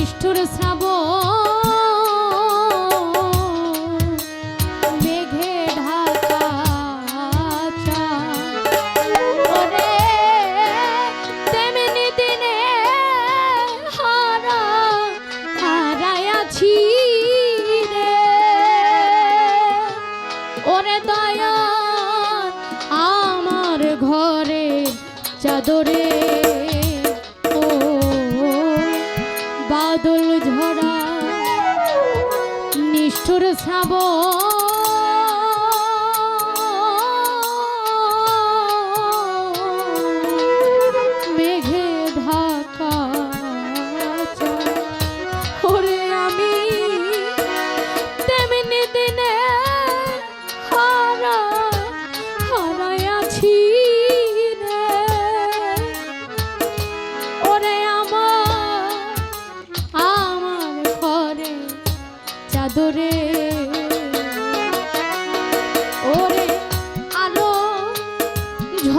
নিষ্ঠুর শ্রাবণ নিষ্ঠুর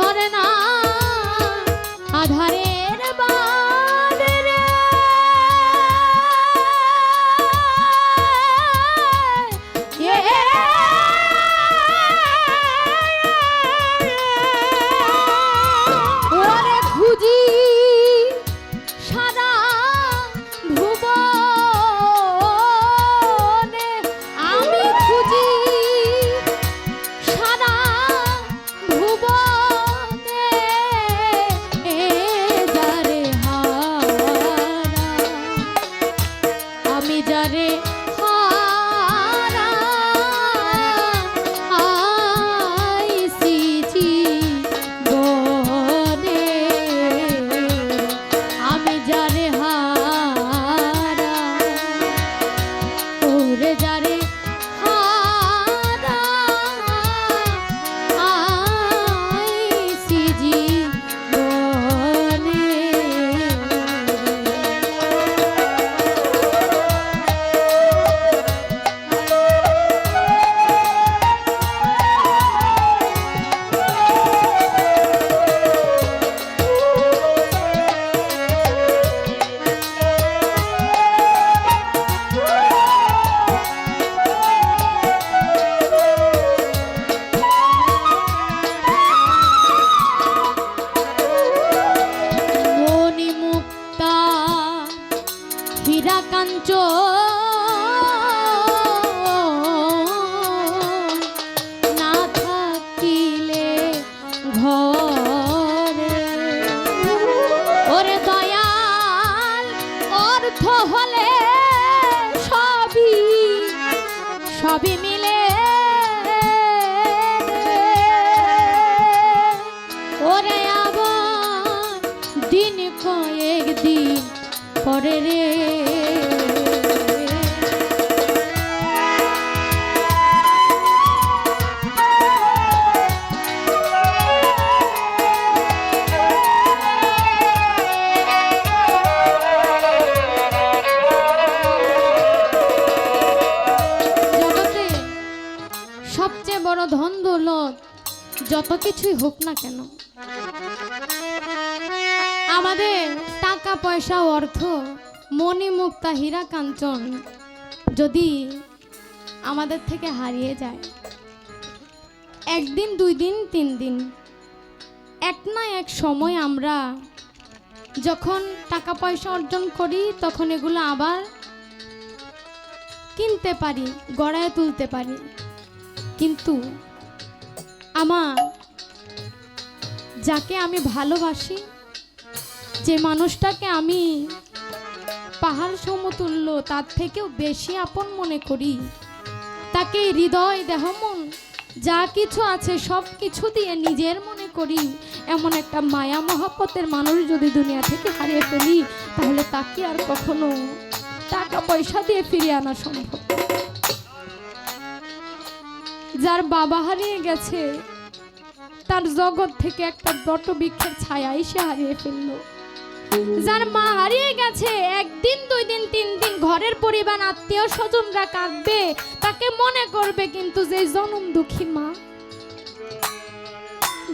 ঝরে না আধারের বাদরে যত কিছুই হোক না কেন, আমাদের টাকা, পয়সা, অর্থ মণি মুক্তা, হীরা, কাঞ্চন যদি আমাদের থেকে হারিয়ে যায়, একদিন, দুই দিন, তিন দিন, এক না এক সময় আমরা যখন টাকা, পয়সা অর্জন করি, তখন এগুলো আবার কিনতে পারি, গড়ায় তুলতে পারি। কিন্তু আমার যাকে আমি ভালোবাসি, যে মানুষটাকে আমি পাহাড় সমতুল্য, তার থেকেও বেশি আপন মনে করি। তাকে হৃদয়, দেহ, মন, যা কিছু আছে, সব কিছু দিয়ে নিজের মনে করি। এমন একটা মায়া মহাপতের মানুষ যদি দুনিয়া থেকে হারিয়ে ফেলি, তাহলে তাকে আর কখনো টাকা পয়সা দিয়ে ফিরিয়ে আনা সম্ভব যার বাবা হারিয়ে গেছে তার জগৎ থেকে একটা বট বৃক্ষের ছায়া এসে হারিয়ে ফেলল। যার মা হারিয়ে গেছে, একদিন দুই দিন তিন দিন ঘরের পরিবার, আত্মীয় স্বজনরা কাঁদবে, তাকে মনে করবে কিন্তু যে জনম দুঃখী মা।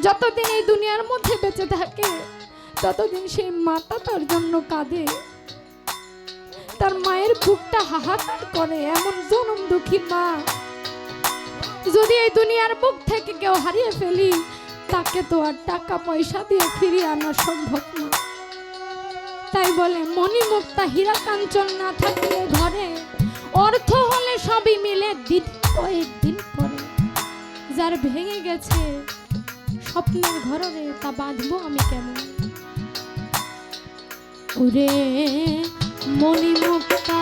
যতদিন এই দুনিয়ার মধ্যে বেঁচে থাকে, ততদিন সেই মাতা তার জন্য কাঁদে। তার মায়ের বুকটা হাহাকার করে, এমন জনম দুঃখী মা। যদি এই দুনিয়ার বুক থেকে কেউ হারিয়ে ফেলি তাকে তো আর টাকা পয়সা দিয়ে ফিরিয়ে আনা সম্ভব না। তাই বলে মণিমুক্তা হীরা কাঞ্চন না থাকলে ঘরে অর্থ হলে সবই মিলে দিন কয়েকদিন পরে। যার ভেঙে গেছে স্বপ্নের ঘরে তা বাঁধব আমি কেমন? ওরে মণিমুক্তা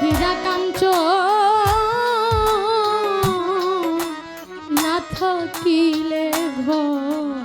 হীরা কাঞ্চন থাকিলে ঘর।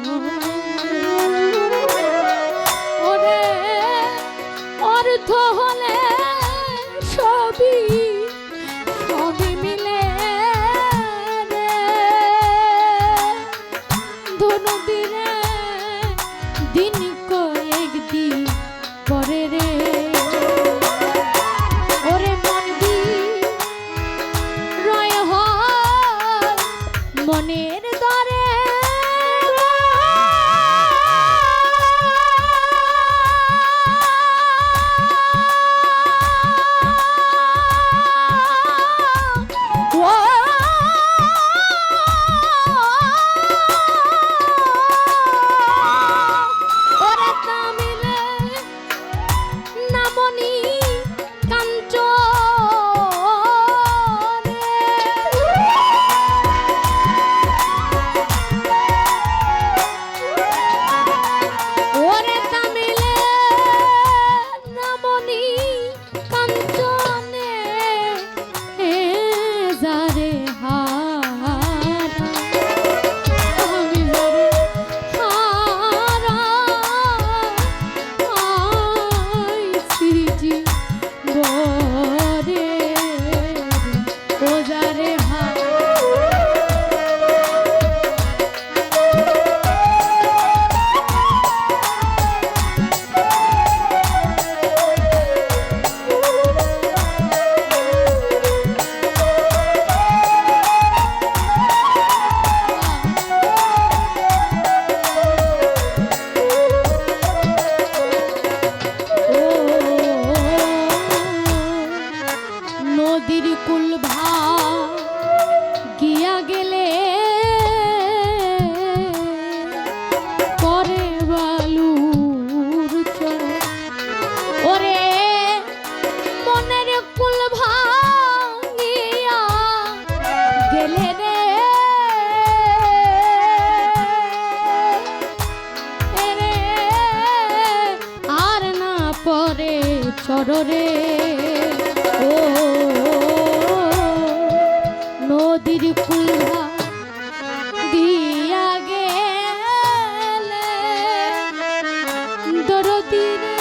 দিনে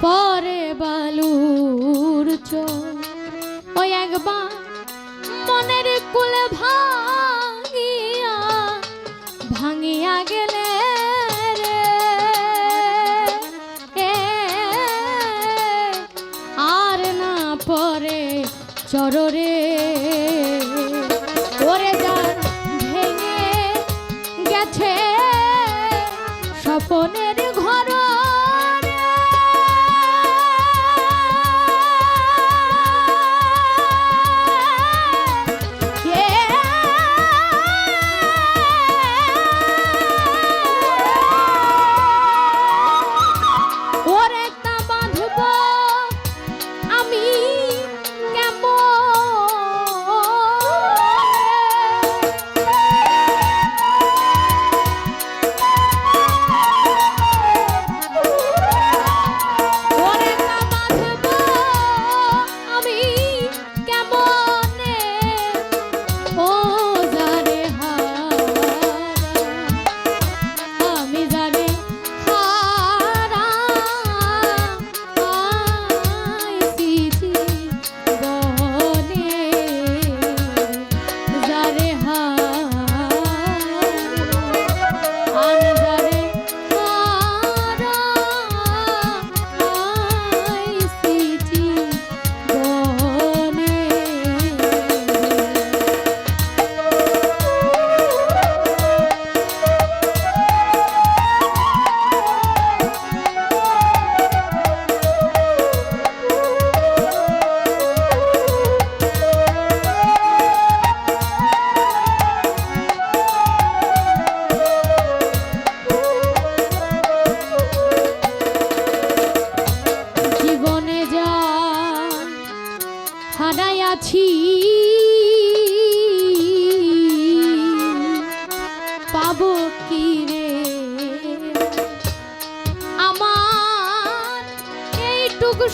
পরে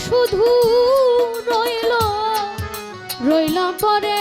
শুধু রইল রইল পরে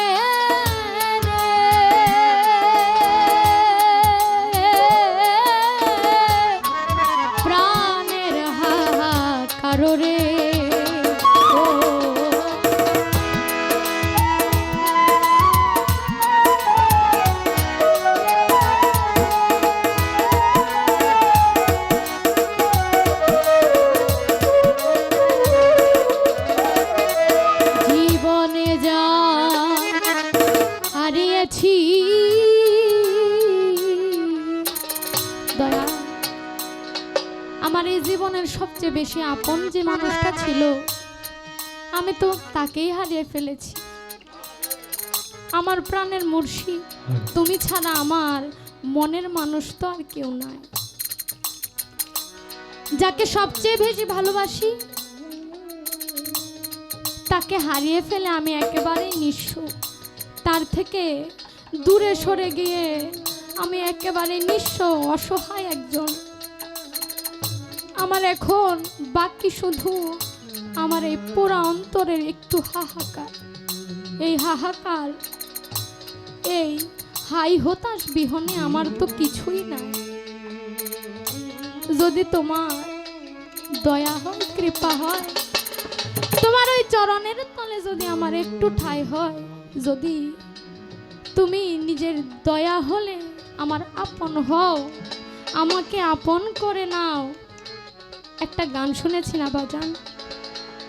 হারিয়েছি দয়া আমার এই জীবনের সবচেয়ে বেশি আপন যে মানুষটা ছিল, আমি তো তাকেই হারিয়ে ফেলেছি। আমার প্রাণের মুর্শি, তুমি ছাড়া আমার মনের মানুষ তো আর কেউ নাই। যাকে সবচেয়ে বেশি ভালোবাসি, তাকে হারিয়ে ফেলে আমি একেবারেই নিঃস্ব। তার থেকে দূরে সরে গিয়ে আমি একেবারে নিঃস্ব, অসহায় একজন। আমার এখন বাকি শুধু আমার এই পুরা অন্তরের একটু হাহাকার। এই হাহাকার, এই হাই হতাশ বিহনে আমার তো কিছুই নাই। যদি তোমার দয়া হয়, কৃপা হয়, তোমার ওই চরণের তলে যদি আমার একটু ঠাই হয় যদি তুমি নিজের দয়া হলে আমার আপন হও, আমাকে আপন করে নাও। একটা গান শুনেছি না, বাজান?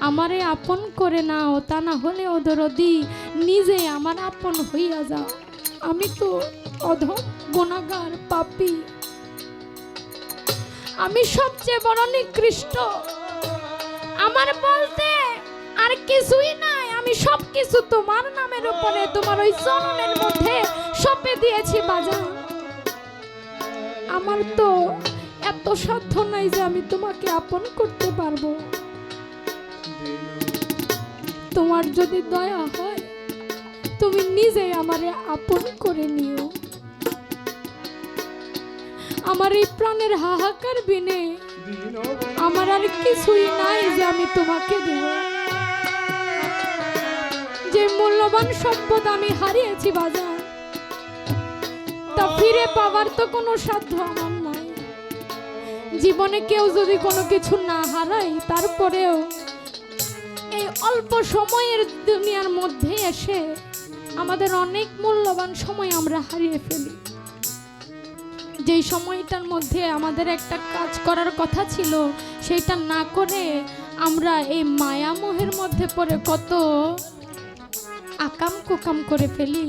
আমারে আপন করে নাও, তা না হলে ওদরদি নিজে আমার আপন হইয়া যাও। আমি তো অধম গুণাগার পাপী। আমি সবচেয়ে বড় নিকৃষ্ট। আমার বলতে আর কিছুই নাই, আমি সব কিছু তোমার নামের উপরে, তোমার ওই চরণের মধ্যে সপে দিয়েছি বাজার। আমার তো এত সাধ্য নাই যে আমি তোমাকে আপন করতে পারব। তোমার যদি দয়া হয়, তুমি নিজে আমারে আপন করে নিও। আমার এই প্রাণের হাহাকার বিনে আমার আর কিছুই নাই যে আমি তোমাকে দেব। যে মূল্যবান সম্পদ আমি হারিয়েছি বাজার, তা ফিরে পাওয়ার তো কোনো সাধ্য আমার নাই জীবনে কেউ যদি কোনো কিছু না হারায়, তারপরেও এই অল্প সময়ের দুনিয়ার মধ্যে এসে আমাদের অনেক মূল্যবান সময় আমরা হারিয়ে ফেলি। যেই সময়টার মধ্যে আমাদের একটা কাজ করার কথা ছিল সেইটা না করে আমরা এই মায়ামোহের মধ্যে পড়ে কত আকাম কুকাম করে ফেলি।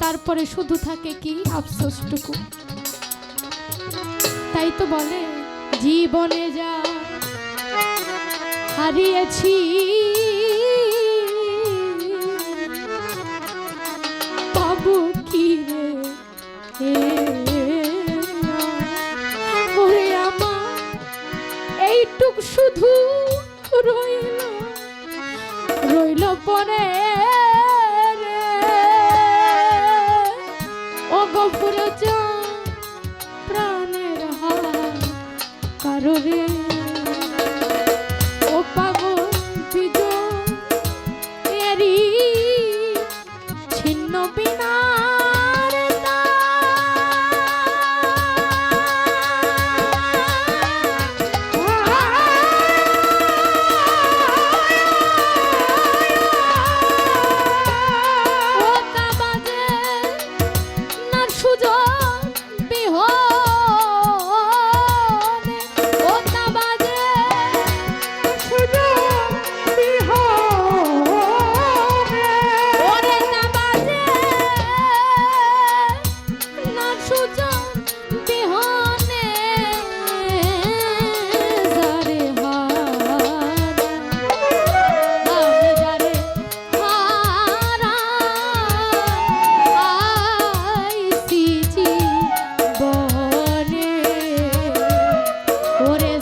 তারপরে শুধু থাকে কি আফসোসটুকু। তাই তো বলে, জীবনে যা হারিয়েছি পাবো কি আমার, এইটুক শুধু রইল রইল পরে What is eso.